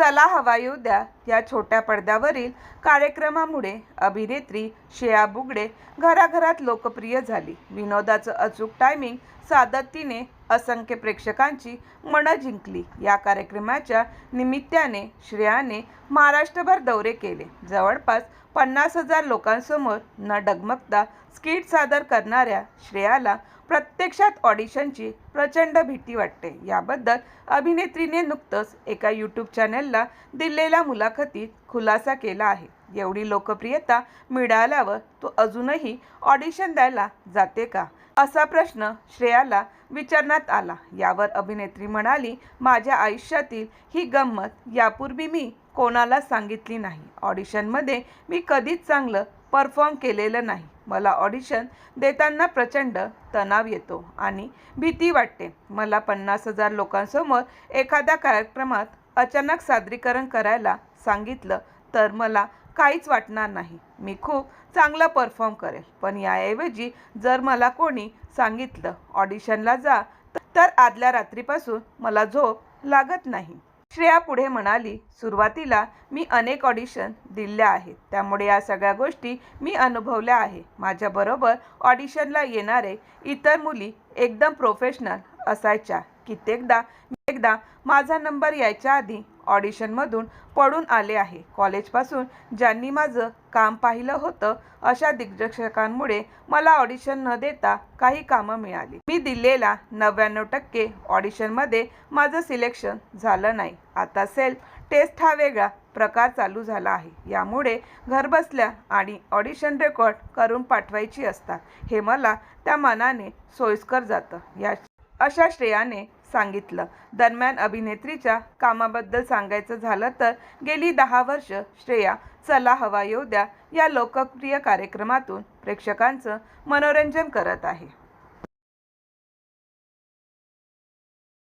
चला हवा येऊ द्या. या छोट्या पडद्यावरील कार्यक्रमामुळे अभिनेत्री श्रेया बुगडे घराघरात लोकप्रिय झाली. विनोदाचं अचूक टायमिंग सादतीने असंख्य प्रेक्षकांची मनं जिंकली. या कार्यक्रमाच्या निमित्ताने श्रेयाने महाराष्ट्रभर दौरे केले. जवळपास पन्नास हजार लोकांसमोर न डगमगता स्किट सादर करणाऱ्या श्रेयाला प्रत्यक्षात ऑडिशनची प्रचंड भीती वाटते. याबद्दल अभिनेत्रीने नुकतंच एका यूट्यूब चॅनलला दिलेल्या मुलाखतीत खुलासा केला आहे. एवढी लोकप्रियता मिळाल्यावर तो अजूनही ऑडिशन द्यायला जाते का? असा प्रश्न श्रेयाला विचारण्यात आला. यावर अभिनेत्री म्हणाली माझ्या आयुष्यातील ही गंमत यापूर्वी मी कोणाला सांगितली नाही. ऑडिशनमध्ये मी कधीच चांगलं परफॉर्म केलेलं नाही. मला ऑडिशन देताना प्रचंड तणाव येतो आणि भीती वाटते. मला पन्नास हजार लोकांसमोर एखाद्या कार्यक्रमात अचानक सादरीकरण करायला सांगितलं तर मला काहीच वाटणार नाही. मी खूप चांगला परफॉर्म करेल. पण याऐवजी जर मला कोणी सांगितलं ऑडिशनला जा तर आदल्या रात्रीपासून मला झोप लागत नाही. श्रेया पुढे म्हणाली सुरुवातीला मी अनेक ऑडिशन दिल्या आहेत. त्यामुळे या सगळ्या गोष्टी मी अनुभवल्या आहे. माझ्याबरोबर ऑडिशनला येणारे इतर मुली एकदम प्रोफेशनल असायच्या. कित्येकदा एकदा माझा नंबर यायच्या आधी ऑडिशनमधून पडून आले आहे. कॉलेजपासून ज्यांनी माझं काम पाहिलं होतं अशा दिग्दर्शकांमुळे मला ऑडिशन न देता काही कामं मिळाली. मी दिलेल्या नव्याण्णव टक्के ऑडिशनमध्ये माझं सिलेक्शन झालं नाही. आता सेल्फ टेस्ट हा वेगळा प्रकार चालू झाला आहे. यामुळे घरबसल्या आणि ऑडिशन रेकॉर्ड करून पाठवायची असतात हे मला त्या मनाने सोयीस्कर जातं. या अशा श्रेयाने सांगितलं. दरम्यान अभिनेत्रीच्या कामाबद्दल सांगायचं झालं तर गेली दहा वर्ष श्रेया चला हवा येऊ द्या या लोकप्रिय कार्यक्रमातून प्रेक्षकांचं मनोरंजन करत आहे.